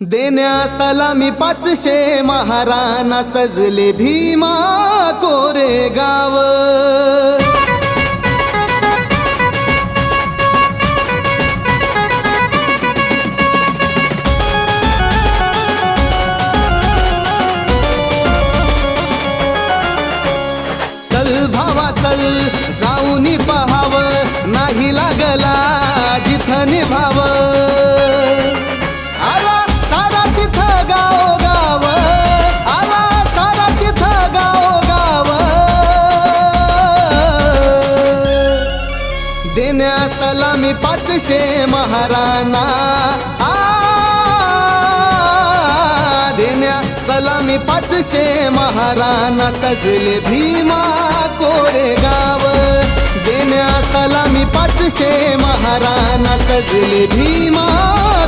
देण्या सलामी पाचशे महाराणा सजले भीमा कोरे गाव. आम्ही पाचशे महाराणा. देण्या सलामी पाचशे महाराणा. सजले भीमा कोरे गाव. देण्या सलामी पाचशे महाराणा. सजले भीमा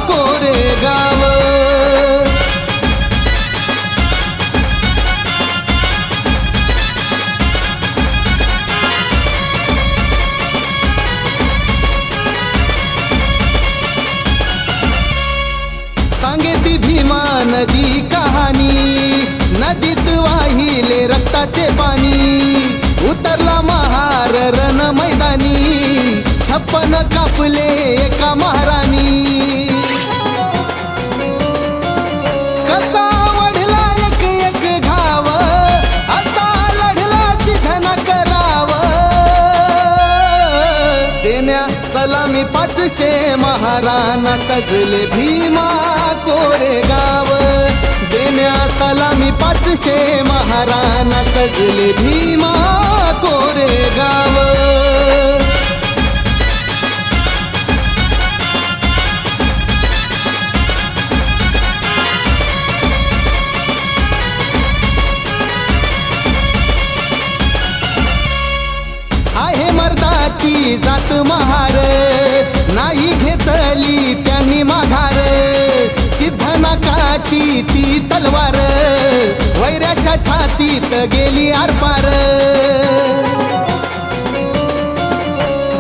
कोरे नदी कहाणी. नदीत वाहिले रक्ताचे पाणी. उतरला महार रण मैदानी छप्पन कापले एका महाराणी. सलामी पाचशे महाराणा सजले भीमा कोरे गाव. देण्या सलामी पाचशे महाराणा सजले भीमा कोरे छातीत गेली आरपार.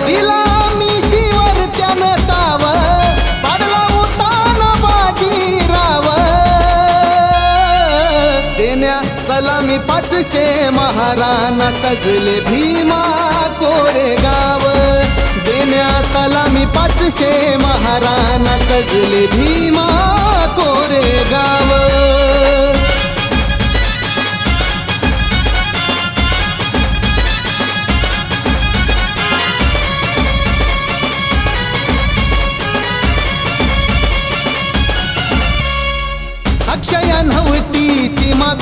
दिला मिशीवर त्यानं ताव पाडला उतान बाजी राव. देण्या सलामी पाचशे महाराणा सजले भीमा कोरे गाव. देण्या सलामी पाचशे महाराणा सजले भीमा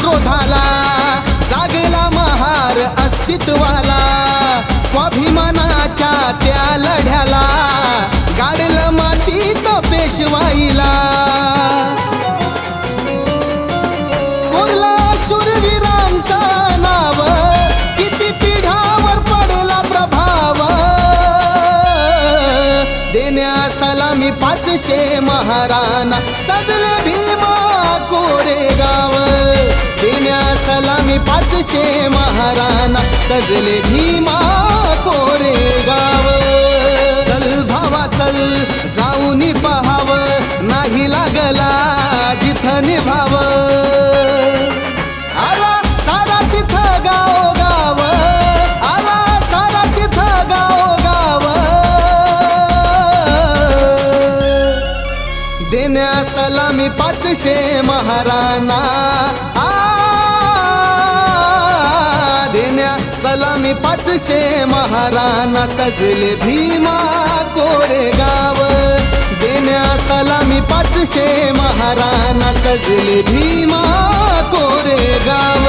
क्रोधाला जागेला महार अस्तित्वाला. स्वाभिमान सलामी पाचशे महाराणा सजले भीमा कोरेगाव देण्या सलामी पाचशे महाराणा सजले भीमा कोरे गाव चल भावा चल. देण्या सलामी पाचशे महाराणा. आ देण्या सलामी पाचशे महाराणा सजले भीमा कोरेगाव देण्या सलामी पाचशे महाराणा सजले भीमा कोरेगाव